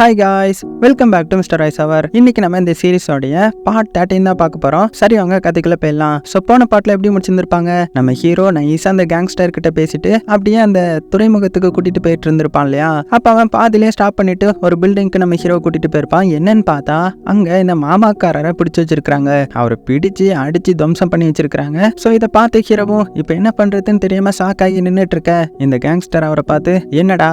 Hi guys welcome back to mister Rice அவர் இன்னைக்கு நம்ம இந்த சீரிஸோடைய பார்ட் தேர்ட்டின் தான் பார்க்க போறோம். சரி அவங்க கதைக்குள்ள போயிடலாம். ஸோ போன பாட்டில் எப்படி முடிச்சிருந்திருப்பாங்க? நம்ம ஹீரோ நைஸா அந்த கேங்ஸ்டர் கிட்ட பேசிட்டு அப்படியே அந்த துறைமுகத்துக்கு கூட்டிட்டு போயிட்டு இருந்திருப்பான் இல்லையா? அப்போ அவன் பாதிலே ஸ்டாப் பண்ணிட்டு ஒரு பில்டிங்க்கு நம்ம ஹீரோ கூட்டிட்டு போயிருப்பான். என்னன்னு பார்த்தா அங்க இந்த மாமாக்காரரை பிடிச்சி வச்சிருக்காங்க அவரை பிடிச்சு அடிச்சு துவம்சம் பண்ணி வச்சிருக்காங்க ஸோ இதை பார்த்து ஹீரோவும் இப்போ என்ன பண்றதுன்னு தெரியாம ஷாக்காகி நின்றுட்டு இருக்க. இந்த கேங்ஸ்டர் அவரை பார்த்து என்னடா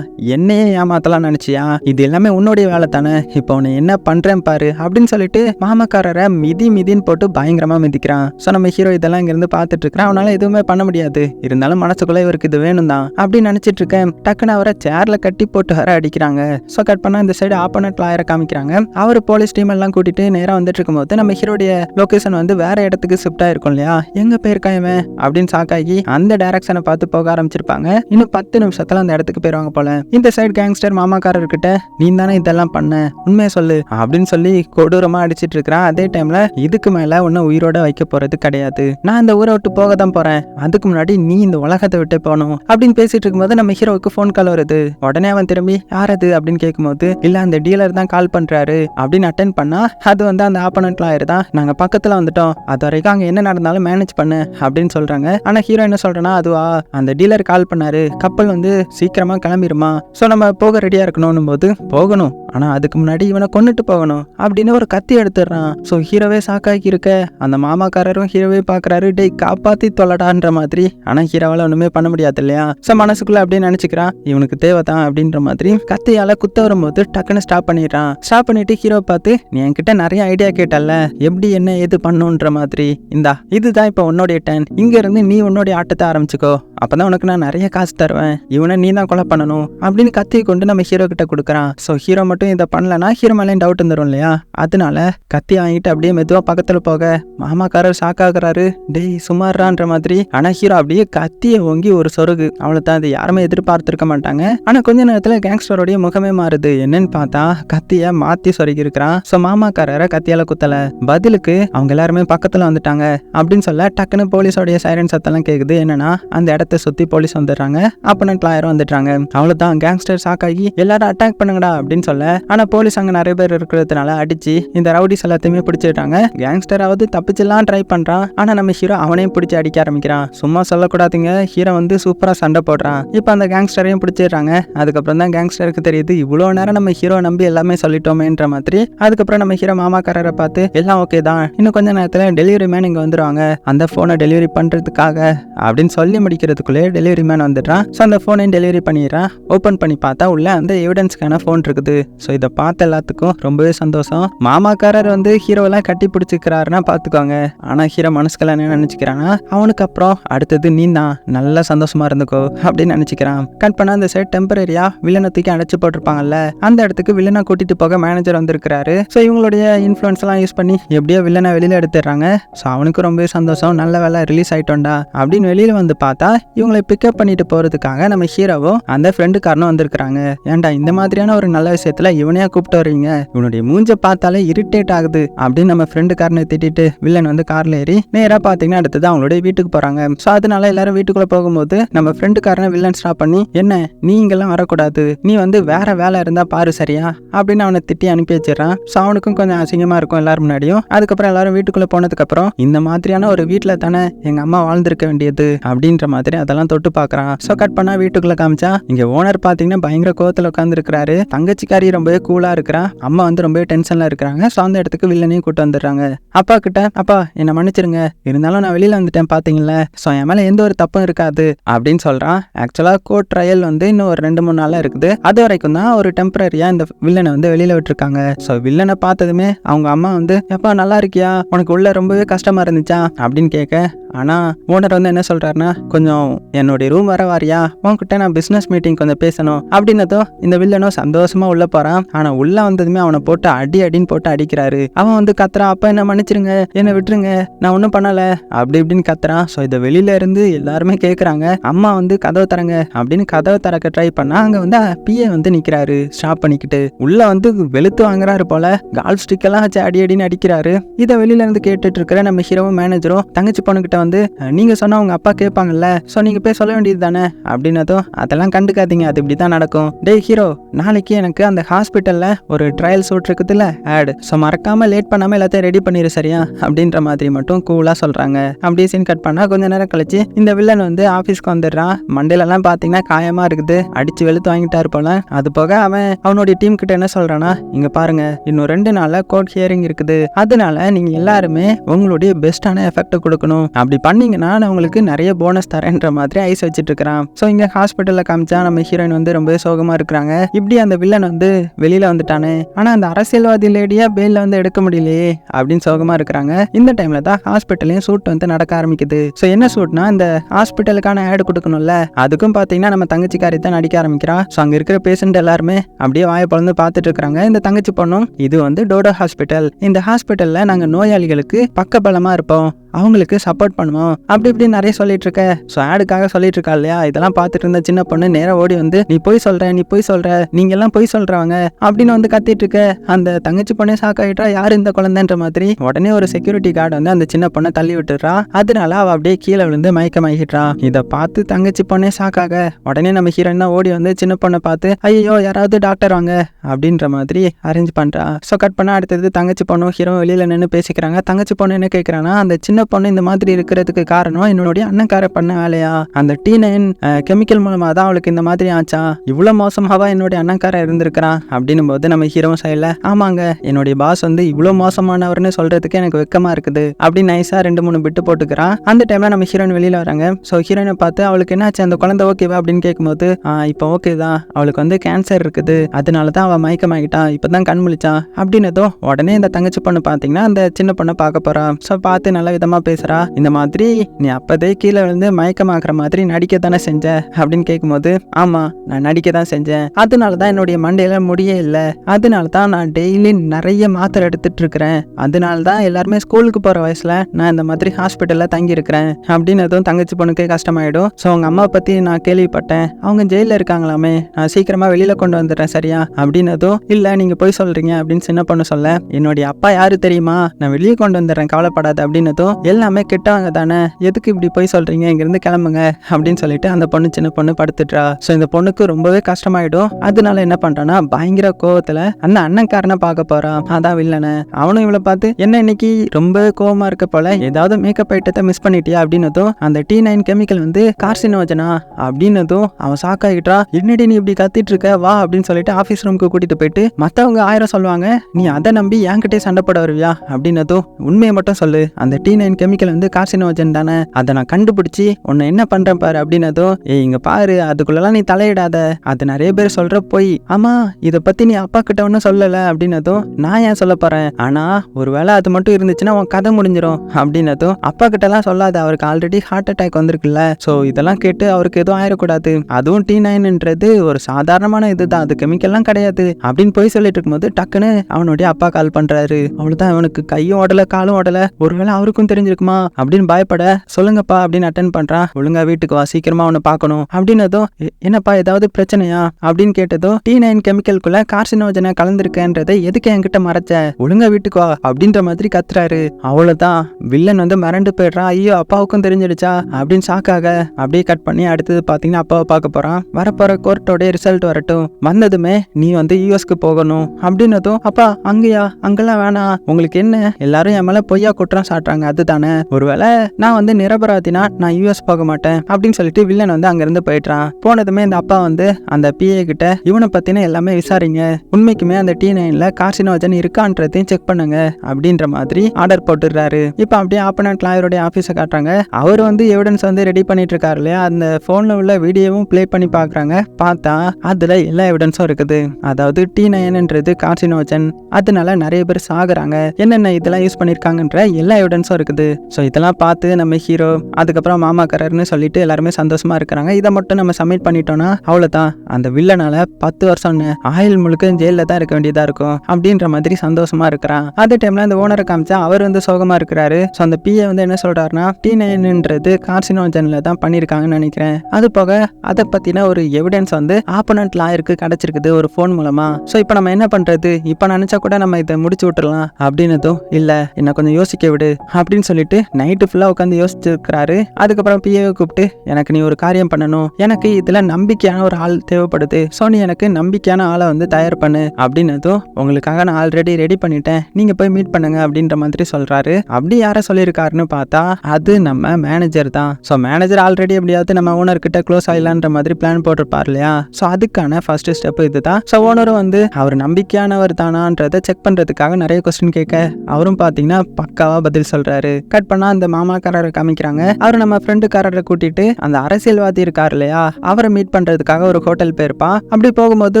என்னையே ஏமாத்தலாம் நினைச்சியா? இது எல்லாமே உன்னுடைய வேலை தானே? இப்போ உன்னை என்ன பண்றேன் பாரு அப்படின்னு சொல்லிட்டு மாமக்காரரை மிதி மிதின்னு போட்டு பயங்கரமா மிதிக்கிறான். ஸோ நம்ம ஹீரோ இதெல்லாம் இங்கேருந்து பார்த்துட்டு இருக்கிறான் அவனால எதுவுமே பண்ண முடியாது. இருந்தாலும் மனசுக்குள்ள இவருக்கு இது வேணும் தான் அப்படின்னு நினைச்சிட்டு இருக்கேன். டக்குன்னு அவரை சேர்ல கட்டி போட்டு வர அடிக்கிறாங்க. ஸோ கட் பண்ணா இந்த சைடு ஆப்போனட் லாயரை காமிக்கிறாங்க. அவர் போலீஸ் டீம் எல்லாம் கூட்டிட்டு நேரா வந்துட்டு இருக்கும்போது நம்ம ஹீரோடைய லொகேஷன் வந்து வேற இடத்துக்கு ஷிஃப்ட் ஆயிருக்கும் இல்லையா? எங்க போயிருக்கான் இவன்? அப்படின்னு சாக்காகி அந்த டைரக்ஷனை பார்த்து போக ஆரம்பிச்சிருப்பாங்க. இன்னும் பத்து நிமிஷத்துல அந்த இடத்துக்கு போயிருவாங்க போல. இந்த சைடு கேங்ஸ்டர் மாமாக்காரர்கிட்ட நீ தானே இதெல்லாம் பண்ண? உண்மையை சொல்லு. அப்படின்னு சொல்லி கொடூரமா அடிச்சிட்டு இருக்கிறான் அதே டைம்ல இதுக்கு மேல உன்னை உயிரோட வைக்க போறது கிடையாது. நான் இந்த ஊரை விட்டு போக தான் போறேன். அதுக்கு முன்னாடி நீ இந்த உலகத்தை விட்டு போகணும். அப்படின்னு பேசிட்டு இருக்கும்போது நம்ம ஹீரோவுக்கு ஃபோன் கால் வருது. உடனே அவன் திரும்பி யார் அது? அப்படின்னு கேட்கும்போது இல்ல அந்த டீலர் தான் கால் பண்றாரு. அப்படின்னு அட்டன் பண்ணா அது வந்து அந்த ஆப்பனண்ட் லாயர் தான். நாங்க பக்கத்துல வந்துட்டோம். அது வரைக்கும் அங்க என்ன நடந்தாலும் மேனேஜ் பண்ணு. அப்படின்னு சொல்றாங்க. ஆனா ஹீரோ என்ன சொல்றேன்னா அதுவா? அந்த டீலர் கால் பண்ணாரு. கப்பல் வந்து சீக்கிரமா கிளம்பிருமா? ஸோ நம்ம போக ரெடியா இருக்கணும் போது போக போகணும். ஆனா அதுக்கு முன்னாடி இவனை கொண்டுட்டு போகணும் அப்படின்னு ஒரு கத்தி எடுத்துடுறான். ஸோ ஹீரோவே சாக்காக்கி இருக்க. அந்த மாமாக்காரரும் ஹீரோவே பாக்குறாரு டேய் காப்பாத்தி தொல்லடான்ற மாதிரி. ஆனா ஹீரோவால ஒண்ணுமே பண்ண முடியாது இல்லையா? ஸோ மனசுக்குள்ள அப்படியே நினைச்சுக்கிறான் இவனுக்கு தேவைதான் அப்படின்ற மாதிரி கத்தியால குத்த வரும்போது டக்குன்னு ஸ்டாப் பண்ணிடுறான். ஸ்டாப் பண்ணிட்டு ஹீரோ பார்த்து நீ என்கிட்ட நிறைய ஐடியா கேட்டல்ல. எப்படி என்ன ஏது பண்ணுன்ற மாதிரி. இந்தா இதுதான் இப்போ உன்னோடைய டேன் இங்க இருந்து நீ உன்னுடைய ஆட்டத்தை ஆரம்பிச்சுக்கோ. அப்பதான் உனக்கு நான் நிறைய காசு தருவேன். இவனை நீ தான் கொலை பண்ணணும் அப்படின்னு கத்தியை கொண்டு நம்ம ஹீரோ கிட்ட கொடுக்குறான். ஸோ ஹீரோ மட்டும் இதை பண்ணலனா ஹீரோ மேலேயும் டவுட் வந்துடும் இல்லையா? அதனால கத்தி வாங்கிட்டு அப்படியே மெதுவாக பக்கத்தில் போக. மாமாக்காரர் ஷாக்காகிறாரு டேய் சுமாரான்ற மாதிரி. ஆனால் ஹீரோ அப்படியே கத்தியை ஓங்கி ஒரு சொருகு. அவ்வளவுதான். அது யாருமே எதிர்பார்த்திருக்க மாட்டாங்க. ஆனால் கொஞ்ச நேரத்தில் கேங்ஸ்டரோடைய முகமே மாறுது. என்னன்னு பார்த்தா கத்தியை மாற்றி சொருகி இருக்கிறான் ஸோ மாமாக்காரரை கத்தியால் குத்தலை. பதிலுக்கு அவங்க எல்லாருமே பக்கத்தில் வந்துட்டாங்க. அப்படின்னு சொல்ல டக்குன்னு போலீஸோடைய சைரன் சத்தம்லாம் கேட்குது என்னன்னா அந்த இடத்த சுற்றி போலீஸ் வந்துடுறாங்க. அப்பனட் லாயரும் வந்துட்டாங்க அவ்வளோதான் கேங்ஸ்டர் ஷாக் ஆகி எல்லாரும் அட்டாக் பண்ணுங்கடா அப்படின்னு சொல்ல. ஆனா போலீஸ் அங்க நிறைய பேர் இருக்கிறதுனால அடிச்சு இந்த ரவுடிஸ் எல்லாத்தையுமே பிடிச்சிட்டாங்க. கேங்ஸ்டராவது தப்பிச்செல்லாம் ட்ரை பண்றான். ஆனா நம்ம ஹீரோ அவனையும் பிடிச்சி அடிக்க ஆரம்பிக்கிறான். சும்மா சொல்லக்கூடாதுங்க. ஹீரோ வந்து சூப்பரா சண்டை போடுறான். இப்போ அந்த கேங்ஸ்டரையும் பிடிச்சிடுறாங்க. அதுக்கப்புறம் தான் கேங்ஸ்டருக்கு தெரியுது இவ்வளோ நேரம் நம்ம ஹீரோ நம்பி எல்லாமே சொல்லிட்டோமேன்ற மாதிரி. அதுக்கப்புறம் நம்ம ஹீரோ மாமாக்காரரை பார்த்து எல்லாம் ஓகே தான். இன்னும் கொஞ்ச நேரத்தில் டெலிவரி மேன் இங்கே வந்துடுவாங்க அந்த ஃபோனை டெலிவரி பண்ணுறதுக்காக அப்படின்னு சொல்லி முடிக்கிறதுக்குள்ளே டெலிவரி மேன் வந்துடுறான். ஸோ அந்த ஃபோனையும் டெலிவரி பண்ணிடுறான். ஓப்பன் பண்ணி பார்த்தா உள்ள அந்த எவிடன்ஸ்க்கான ஃபோன் இருக்குது. ஸோ இதை பார்த்த எல்லாத்துக்கும் ரொம்பவே சந்தோஷம். மாமாக்காரர் வந்து ஹீரோவெல்லாம் கட்டி பிடிச்சிக்கிறாருன்னா பார்த்துக்கோங்க. ஆனால் ஹீரோ மனசுக்கெல்லாம் என்ன நினச்சிக்கிறான்னா அவனுக்கு அப்புறம் அடுத்தது நீ தான். நல்லா சந்தோஷமா இருந்துக்கோ அப்படின்னு நினச்சிக்கிறான். கட் பண்ணால் அந்த சைட் டெம்பரரியாக வில்லனை தூக்கி அடைச்சி போட்டிருப்பாங்கல்ல அந்த இடத்துக்கு வில்லனை கூட்டிகிட்டு போக மேனேஜர் வந்திருக்கிறாரு. ஸோ இவங்களுடைய இன்ஃப்ளூயன்ஸ்லாம் யூஸ் பண்ணி எப்படியோ வில்லனை வெளியில் எடுத்துடுறாங்க. ஸோ அவனுக்கு ரொம்பவே சந்தோஷம். நல்ல வேலை ரிலீஸ் ஆயிட்டோம்டா அப்படின்னு வெளியில வந்து பார்த்தா இவங்களை பிக்கப் பண்ணிட்டு போகிறதுக்காக நம்ம ஹீரோவும் அந்த ஃப்ரெண்டு காரணம் வந்திருக்கிறாங்க. ஏன்டா இந்த மாதிரியான ஒரு நல்ல விஷயத்துல இவனையா கூப்பிட்டு வர்றீங்க? இவனுடைய மூஞ்ச பார்த்தாலே இரிட்டேட் ஆகுது. அப்படின்னு நம்ம ஃப்ரெண்டு காரனை திட்டிட்டு வில்லன் வந்து கார்ல ஏறி நேரா பாத்தீங்கன்னா அடுத்தது அவங்களுடைய வீட்டுக்கு போறாங்க. ஸோ அதனால எல்லாரும் வீட்டுக்குள்ள போகும்போது நம்ம ஃப்ரெண்டு காரனை வில்லன் ஸ்டாப் பண்ணி என்ன நீ இங்கெல்லாம் வரக்கூடாது. நீ வந்து வேற வேலை இருந்தா பாரு சரியா? அப்படின்னு அவனை திட்டி அனுப்பி வச்சிடறான். ஸோ அவனுக்கும் கொஞ்சம் அசிங்கமா இருக்கும் எல்லாரும் முன்னாடியும். அதுக்கப்புறம் எல்லாரும் வீட்டுக்குள்ள போனதுக்கு அப்புறம் இந்த மாதிரியான ஒரு வீட்டுல தானே எங்க அம்மா வாழ்ந்திருக்க வேண்டியது? அப்படின்ற மாதிரி அதெல்லாம் தொட்டு பார்க்கறான் ஸோ கட் பண்ணா வீட்டுக்குள்ள காமிச்சா இங்க ஓனர் பாத்தீங்கன்னா பயங்கர கோவத்துல உட்கார்ந்து இருக்கிறாரு பிச்சைக்காரி ரொம்பவே கூலா இருக்கிறான் அம்மா வந்து ரொம்பவே டென்ஷன்ல இருக்கிறாங்க. ஸோ அந்த இடத்துக்கு வில்லனையும் கூட்டு வந்துடுறாங்க. அப்பா கிட்ட அப்பா என்னை மன்னிச்சிருங்க. இருந்தாலும் நான் வெளியில வந்துட்டேன் பாத்தீங்களா? ஸோ என் மேல எந்த ஒரு தப்பும் இருக்காது அப்படின்னு சொல்றான். ஆக்சுவலா கோர்ட் ட்ரையல் வந்து இன்னும் ஒரு ரெண்டு மூணு நாளா இருக்குது. அது வரைக்கும் தான் ஒரு டெம்பரரியா இந்த வில்லனை வந்து வெளியில விட்டுருக்காங்க. ஸோ வில்லனை பார்த்ததுமே அவங்க அம்மா வந்து எப்பா நல்லா இருக்கியா? உனக்கு உள்ள ரொம்பவே கஷ்டமா இருந்துச்சா? அப்படின்னு கேட்க ஆனா ஓனர் வந்து என்ன சொல்றாருன்னா கொஞ்சம் என்னுடைய ரூம் வர வாரியா? உன்கிட்ட நான் பிசினஸ் மீட்டிங் கொஞ்சம் பேசணும். அப்படின்னதும் இந்த வில்லனும் சந்தோஷமா உள்ள போறான். ஆனா உள்ள வந்ததுமே அவனை போட்டு அடி அடின்னு போட்டு அடிக்கிறாரு. அவன் வந்து கத்துறான். அப்பா என்ன மன்னிச்சிருங்க. என்ன விட்டுருங்க. நான் ஒன்றும் பண்ணல. அப்படி இப்படின்னு கத்துறான். ஸோ இதை வெளியில இருந்து எல்லாருமே கேட்குறாங்க அம்மா வந்து கதவை தரங்க அப்படின்னு கதவை திறக்க ட்ரை பண்ணா அங்க வந்து பிஏ வந்து நிக்கிறாரு. ஸ்டாப் பண்ணிக்கிட்டு. உள்ள வந்து வெளுத்து வாங்குறாரு போல. கால்ஃப் ஸ்டிக் எல்லாம் வச்சு அடி அடின்னு அடிக்கிறாரு. இதை வெளியில இருந்து கேட்டுட்டு இருக்கிற நம்ம ஹீரோவும் மேனேஜரும் தங்கச்சி பொண்ணுகிட்ட வந்து நீங்க சொன்னா உங்க அப்பா கேட்பாங்கல்ல. ஸோ நீங்க போய் சொல்ல வேண்டியது தானே அப்படின்னதும் அதெல்லாம் கண்டுக்காதீங்க. அது இப்படி தான் நடக்கும். டேய் ஹீரோ நாளைக்கு எனக்கு அந்த ஹாஸ்பிட்டலில் ஒரு ட்ரையல் சூட் இருக்குதுல்ல ஆடு. ஸோ மறக்காம லேட் பண்ணாம எல்லாத்தையும் ரெடி பண்ணிடு சரியா? அப்படின்ற மாதிரி மட்டும் கூலா சொல்றாங்க. அப்படியே சீன் கட் பண்ணா கொஞ்ச நேரம் கழிச்சு இந்த வில்லன் வந்து ஆஃபீஸ்க்கு வந்துடுறான். மண்டையிலலாம் பார்த்தீங்கன்னா காயமா இருக்குது. அடிச்சு வெளுத்து வாங்கிட்டாரு போல. அது போக அவன் அவனுடைய டீம் கிட்ட என்ன சொல்றானா இங்க பாருங்க இன்னும் ரெண்டு நாளில் கோர்ட் ஹியரிங் இருக்குது. அதனால நீங்க எல்லாருமே உங்களுடைய பெஸ்ட்டான எஃபெக்ட் கொடுக்கணும். அப்படி பண்ணீங்கன்னா நான் உங்களுக்கு நிறைய போனஸ் தரேன்ற மாதிரி ஐஸ் வச்சுட்டு இருக்கிறான். ஸோ இங்க ஹாஸ்பிட்டலில் காமிச்சா நம்ம ஹீரோயின் வந்து ரொம்ப சோகமா இருக்கிறாங்க. இப்படி அந்த வில்லன் வந்து வெளியில வந்துட்டானே. ஆனா அந்த அரசியல்வாதி லேடியா பேல்ல வந்து எடுக்க முடியலையே அப்படின்னு சோகமா இருக்கிறாங்க. இந்த டைம்ல தான் ஹாஸ்பிட்டலையும் சூட் வந்து நடக்க ஆரம்பிக்குது. ஸோ என்ன சூட்னா இந்த ஹாஸ்பிட்டலுக்கான ஆடு கொடுக்கணும்ல. அதுக்கும் பார்த்தீங்கன்னா நம்ம தங்கச்சிக்காரி தான் நடிக்க ஆரம்பிக்கிறா. ஸோ அங்கே இருக்கிற பேஷண்ட் எல்லாருமே அப்படியே வாயை பழந்து பார்த்துட்டு இருக்காங்க இந்த தங்கச்சி பொண்ணும் இது வந்து டோடோ ஹாஸ்பிட்டல். இந்த ஹாஸ்பிட்டலில் நாங்கள் நோயாளிகளுக்கு பக்கபலமாக இருப்போம். அவங்களுக்கு சப்போர்ட் பண்ணுவோம். அப்படி இப்படி நிறைய சொல்லிட்டு இருக்க. ஸோ ஆடுக்காக சொல்லிட்டு இருக்கா இல்லையா? இதெல்லாம் பார்த்துட்டு இருந்த சின்ன பொண்ணு நேராக ஓடி வந்து நீ போய் சொல்ற நீ போய் சொல்ற நீங்க எல்லாம் போய் சொல்றவங்க அப்படின்னு வந்து கத்திட்டு இருக்க. அந்த தங்கச்சி பொண்ணே சாக்காயிட்டா யார் இந்த குழந்தைன்ற மாதிரி? உடனே ஒரு செக்யூரிட்டி கார்டு வந்து அந்த சின்ன பொண்ணை தள்ளி விட்டுறா அதனால அவ அப்படியே கீழே விழுந்து மயக்கமாகிட்டா இதை பார்த்து தங்கச்சி பொண்ணே சாக்காக உடனே நம்ம ஹீரோயின் தான் ஓடி வந்து சின்ன பொண்ணை பார்த்து ஐயோ யாராவது டாக்டர் வாங்க அப்படின்ற மாதிரி அரேஞ்ச் பண்றா. ஸோ கட் பண்ண அடுத்தது தங்கச்சி பொண்ணும் ஹீரோ வெளியில நின்று பேசிக்கிறாங்க. தங்கச்சி பொண்ணு என்ன கேட்குறான்னா அந்த சின்ன பொண்ணு இந்த மாதிரி இருக்கிறதுக்கு காரணம் என்னுடைய அண்ணன்கார பண்ண வேலையா? அந்த டீ நைன் கெமிக்கல் மூலமாக தான் அவளுக்கு இந்த மாதிரி ஆச்சா? இவ்வளோ மோசமாவா என்னுடைய அண்ணன்கார இருந்திருக்கிறான்? அப்படின்னும் போது நம்ம ஹீரோ சைடில் ஆமாங்க என்னுடைய பாஸ் வந்து இவ்வளோ மோசமானவர்னு சொல்றதுக்கு எனக்கு வெக்கமா இருக்குது. அப்படின்னு நைஸா ரெண்டு மூணு பிட்டு போட்டுக்கிறான். அந்த டைம்ல நம்ம ஹீரோயின் வெளியில வராங்க. ஸோ ஹீரோயினை பார்த்து அவளுக்கு என்னாச்சு? அந்த குழந்தை ஓகேவா அப்படின்னு கேட்கும்போது "ஆ, இப்போ ஓகே தான். அவளுக்கு வந்து கேன்சர் இருக்குது. அதனால தான் அவள் மயக்கமாகிட்டா இப்போ தான் கண் முழிச்சான் அப்படின்னதும் உடனே இந்த தங்கச்சி பொண்ணு பார்த்தீங்கன்னா அந்த சின்ன பொண்ணை பார்க்க போகிறான் ஸோ பார்த்து நல்ல விதமாக பேசுகிறா இந்த மாதிரி நீ அப்போதே கீழே விழுந்து மயக்கமாக்குற மாதிரி நடிக்க தானே செஞ்ச? அப்படின்னு கேட்கும்போது ஆமாம் நான் நடிக்க தான் செஞ்சேன். அதனால தான் என்னுடைய மண்டையில் முடியே இல்லை. அதனால தான் நான் டெய்லி நிறைய மாத்திரை எடுத்துட்டு இருக்கிறேன். அதனால தான் எல்லாருமே ஸ்கூலுக்கு போகிற வயசில் நான் இந்த மாதிரி ஹாஸ்பிட்டலில் தங்கியிருக்கிறேன். அப்படின்னு அப்படின்னதும் தங்கச்சி பொண்ணுக்கே கஷ்டமாயிடும். ஸோ அவங்க அம்மா பற்றி நான் கேள்விப்பட்டேன். அவங்க ஜெயிலில் இருக்காங்களாமே நான் சீக்கிரமாக வெளியில் கொண்டு வந்துடுறேன் சரியா? அப்படின்னதும் இல்லை நீங்கள் போய் சொல்கிறீங்க அப்படின்னு சின்ன பொண்ணு சொல்ல என்னுடைய அப்பா யாரு தெரியுமா? நான் வெளியே கொண்டு வந்துடுறேன் கவலைப்படாது. அப்படின்னதும் எல்லாமே கெட்டவங்க தானே? எதுக்கு இப்படி போய் சொல்கிறீங்க இங்கேருந்து கிளம்புங்க அப்படின்னு சொல்லிட்டு அந்த பொண்ணு சின்ன பொண்ணு படுத்துட்டா ஸோ இந்த பொண்ணுக்கு ரொம்பவே கஷ்டமாயிடும். அதனால என்ன பண்ணுறான்னா பயங்கர கோவத்தில் அந்த அண்ணன்காரனை பார்க்க போறான். அதான் வில்லனை. அவனும் இவளை பார்த்து என்ன இன்னைக்கு? ரொம்ப கோவமா இருக்க போல? ஏதாவது மேக்கப் ஐட்டத்தை மிஸ் பண்ணிட்டியா? அப்படின்னதும் அந்த டி நைன் கெமிக்கல் வந்து கார்சினோஜனா அப்படின்னதும் அவன் சாக்காகிட்டா என்னடி நீ இப்படி கத்திட்டு இருக்க? வா அப்படின்னு சொல்லிட்டு ஆஃபீஸ் ரூமுக்கு கூட்டிட்டு போயிட்டு மற்றவங்க ஆயிரம் சொல்லுவாங்க. நீ அதை நம்பி என்கிட்டே சண்டை போட வருவியா? அப்படின்னதும் உண்மையை மட்டும் சொல்லு. அந்த டி நைன் கெமிக்கல் வந்து கார்சினோஜன் தானே? அதை நான் கண்டுபிடிச்சி உன்னை என்ன பண்றேன் பாரு அப்படின்னதும் ஏய் இங்க பாரு அதுக்குள்ளலாம் நீ தலையிடாத. அது நிறைய பேர் சொல்ற போய். ஆமா இதை பத்தி நீ அப்பா கிட்ட ஒன்றும் சொல்லல அப்படின்னதும் நான் ஏன் சொல்ல போறேன்? ஆனா ஒருவேளை அது மட்டும் இருந்துச்சுன்னா உன் கதை முடிஞ்சிடும் அப்படின்னதும் அப்பா கிட்டலாம் சொல்லாது அவருக்கு ஆல்ரெடி ஹார்ட் அட்டாக் வந்திருக்குல்ல. ஸோ இதெல்லாம் கேட்டு அவருக்கு எதுவும் ஆயிடக்கூடாது அதுவும் டி நைன்ன்றது ஒரு சாதாரணமான இதுதான். அது கெமிக்கல்லாம் கிடையாது. அப்படின்னு போய் சொல்லிட்டு இருக்கும்போது டக்குன்னு அவனுடைய அப்பா கால் பண்றாரு. அவ்வளவுதான் அவனுக்கு கையும் ஓடல காலும் ஓடல. ஒருவேளை அவருக்கும் தெரிஞ்சிருக்குமா? அப்படின்னு பயப்பட சொல்லுங்கப்பா அப்படின்னு அட்டன் பண்றான். ஒழுங்கா வீட்டுக்கு வா சீக்கிரமா உன்னை பார்க்கணும். அப்படின்னதும் என்னப்பா ஏதாவது பிரச்சனையா? அப்படின்னு கேட்டதும் டி நைன் கெமிக்கல்குள்ள கார்சினோஜனை கலந்துருக்கன்றதை எதுக்கு என்கிட்ட மறைச்ச? ஒழுங்கா வீட்டுக்கு வா அப்படின்ற மாதிரி கத்துறாரு. அவ்வளவுதான். வில்லன் வந்து மிரண்டு போயிடுறான். ஐயோ அப்பாவுக்கும் தெரிஞ்சிடுச்சா? அப்படின்னு ஷாக்காக அப்படியே கட் பண்ணி அடுத்தது பாத்தீங்கன்னா அப்பாவை பார்க்க போறான். வரப்போற கோர்ட்டோட ரிசல்ட் வரட்டும். வந்ததுமே நீ வந்து யூஎஸ்க்கு போகணும். அப்படின்னதும் அப்பா அங்கேயா? அங்கெல்லாம் வேணாம். உங்களுக்கு என்ன? எல்லாரும் என் மேல பொய்யா குற்றம் சாட்டுறாங்க. தானே? ஒருவேளை நான் வந்து நிரபராதினா நான் யூஎஸ் போக மாட்டேன் அப்படின்னு சொல்லிட்டு வில்லன் வந்து அங்கிருந்து போயிட்டான் போனதுமே இந்த அப்பா வந்து அந்த பிஏ கிட்ட இவனை பத்தின எல்லாமே விசாரிங்க. உண்மைக்குமே அந்த டி நைன்ல கார்சினோஜன் இருக்கான்றதையும் செக் பண்ணுங்க அப்படின்ற மாதிரி ஆர்டர் போட்டுடுறாரு. இப்போ அப்படியே ஆப்பனட் லாயருடைய ஆஃபீஸை காட்டுறாங்க. அவர் வந்து எவிடன்ஸ் வந்து ரெடி பண்ணிட்டு இருக்காரு இல்லையா? அந்த ஃபோனில் உள்ள வீடியோவும் ப்ளே பண்ணி பார்க்குறாங்க பார்த்தா அதில் எல்லா எவிடன்ஸும் இருக்குது. அதாவது டி நைன்ன்றது கார்சினோஜன். அதனால நிறைய பேர் சாகுறாங்க. என்னென்ன இதெல்லாம் யூஸ் பண்ணியிருக்காங்கன்ற எல்லா எவிடன்ஸும் இருக்குது. ஸோ இதெல்லாம் பார்த்து நம்ம ஹீரோ அதுக்கப்புறம் மாமாக்காரர்னு சொல்லிட்டு எல்லாருமே சந்தோஷமா இருக்கிறாங்க. இதை மட்டும் நம்ம சப்மிட் பண்ணிட்டோம்னா அவ்வளோதான் அந்த வில்லனால பத்து வருஷம் ஆயில் முழுக்க ஜெயிலில் தான் இருக்க வேண்டியதாக இருக்கும். அப்படின்ற மாதிரி சந்தோஷமா இருக்கிறான். அதே டைம்ல அந்த ஓனரை காமிச்சா அவர் வந்து சோகமா இருக்கிறாரு. ஸோ அந்த பிஏ வந்து என்ன சொல்றாருன்னா டி நைன்ன்றது கார்சினோஜனில் தான் பண்ணியிருக்காங்கன்னு நினைக்கிறேன். அது போக அதை பத்தின ஒரு எவிடன்ஸ் வந்து ஆப்பனண்ட் லாயருக்கு கிடைச்சிருக்குது ஒரு ஃபோன் மூலமா. ஸோ இப்போ நம்ம என்ன பண்றது? இப்போ நினைச்சா கூட நம்ம இதை முடிச்சு விட்டுறலாம். அப்படின்னதும் இல்லை என்ன கொஞ்சம் யோசிக்க விடு. அப்படின்னு அப்படின்னு சொல்லிட்டு நைட்டு ஃபுல்லாக உட்காந்து யோசிச்சிருக்கிறாரு. அதுக்கப்புறம் பிஏவை கூப்பிட்டு எனக்கு நீ ஒரு காரியம் பண்ணணும். எனக்கு இதில் நம்பிக்கையான ஒரு ஆள் தேவைப்படுது. ஸோ நீ எனக்கு நம்பிக்கையான ஆளை வந்து தயார் பண்ணு. அப்படின்னதும் உங்களுக்காக நான் ஆல்ரெடி ரெடி பண்ணிட்டேன். நீங்கள் போய் மீட் பண்ணுங்க. அப்படின்ற மாதிரி சொல்கிறாரு அப்படி யாரை சொல்லியிருக்காருன்னு பார்த்தா அது நம்ம மேனேஜர் தான். ஸோ மேனேஜர் ஆல்ரெடி எப்படியாவது நம்ம ஓனர் கிட்ட க்ளோஸ் ஆகலான்ற மாதிரி பிளான் போட்டிருப்பார் இல்லையா? ஸோ அதுக்கான ஃபர்ஸ்ட் ஸ்டெப் இதுதான். ஸோ ஓனரும் வந்து அவர் நம்பிக்கையானவர் தானான்றதை செக் பண்ணுறதுக்காக நிறைய கொஸ்டின் கேட்க. அவரும் பார்த்தீங்கன்னா பக்காவாக பதில் சொல்கிறாரு கட் பண்ணால் அந்த மாமாக்காரரை காமிக்கிறாங்க. அவர் நம்ம ஃப்ரெண்டுக்காரரை கூட்டிட்டு அந்த அரசியல்வாதி இருக்கார் இல்லையா? அவரை மீட் பண்ணுறதுக்காக ஒரு ஹோட்டல் போயிருப்பான் அப்படி போகும்போது